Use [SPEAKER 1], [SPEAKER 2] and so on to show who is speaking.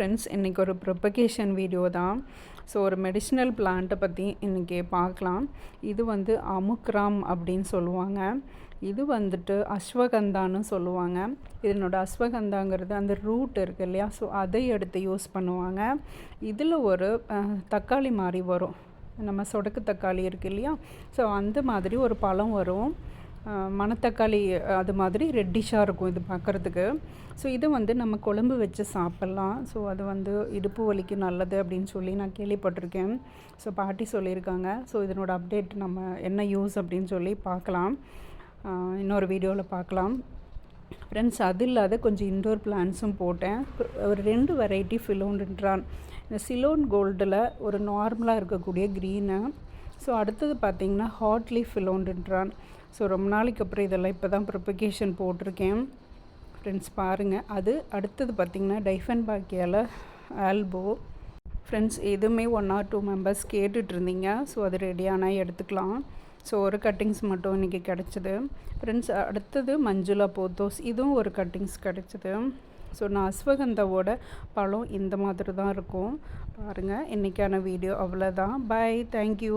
[SPEAKER 1] Friends இன்றைக்கி ஒரு propagation video தான். ஸோ ஒரு மெடிஷ்னல் பிளான்ட்டை பற்றி இன்றைக்கி பார்க்கலாம். இது வந்து அமுக்ராம் அப்படின்னு சொல்லுவாங்க. இது வந்துட்டு அஸ்வகந்தான்னு சொல்லுவாங்க. இதனோட அஸ்வகந்தாங்கிறது அந்த ரூட் இருக்குது இல்லையா? ஸோ அதை எடுத்து யூஸ் பண்ணுவாங்க. இதில் ஒரு தக்காளி மாதிரி வரும். நம்ம சொடக்கு தக்காளி இருக்குது இல்லையா? ஸோ அந்த மாதிரி ஒரு பழம் வரும். மணத்தக்காளி அது மாதிரி ரெட்டிஷாக இருக்கும் இது பார்க்குறதுக்கு ஸோ இதை வந்து நம்ம குழம்பு வச்சு சாப்பிட்லாம். ஸோ அது வந்து இடுப்பு வலிக்கு நல்லது அப்படின்னு சொல்லி நான் கேள்விப்பட்டிருக்கேன். ஸோ பாட்டி சொல்லியிருக்காங்க. ஸோ இதனோட அப்டேட் நம்ம என்ன யூஸ் அப்படின்னு சொல்லி பார்க்கலாம் இன்னொரு வீடியோவில் பார்க்கலாம் ஃப்ரெண்ட்ஸ் அது இல்லாத கொஞ்சம் இன்டோர் பிளான்ஸும் போட்டேன். ஒரு ரெண்டு வெரைட்டி ஃபிலோன்றான் இந்த சிலோன் கோல்டில் ஒரு நார்மலாக இருக்கக்கூடிய க்ரீனு ஸோ அடுத்தது பார்த்திங்கன்னா ஹாட்லி ஃபிலோன்றான் ஸோ ரொம்ப நாளைக்கு அப்புறம் இதெல்லாம் இப்போ தான் ப்ரிப்பகேஷன் போட்டிருக்கேன். ஃப்ரெண்ட்ஸ் பாருங்கள் அது அடுத்தது பார்த்திங்கன்னா டைஃபன் பாக்கியால் ஆல்போ. ஃப்ரெண்ட்ஸ் எதுவுமே ஒன் ஆர் டூ மெம்பர்ஸ் கேட்டுட்ருந்தீங்க ஸோ அது ரெடியானால் எடுத்துக்கலாம். ஸோ ஒரு கட்டிங்ஸ் மட்டும் இன்றைக்கி கிடச்சிது. ஃப்ரெண்ட்ஸ் அடுத்தது மஞ்சுளா போத்தோஸ். இதுவும் ஒரு கட்டிங்ஸ் கிடச்சிது. ஸோ நான் அஸ்வகந்தாவோட பழம் இந்த மாதிரி தான் இருக்கும். பாருங்கள் இன்றைக்கான வீடியோ அவ்வளோதான் பாய் தேங்க்யூ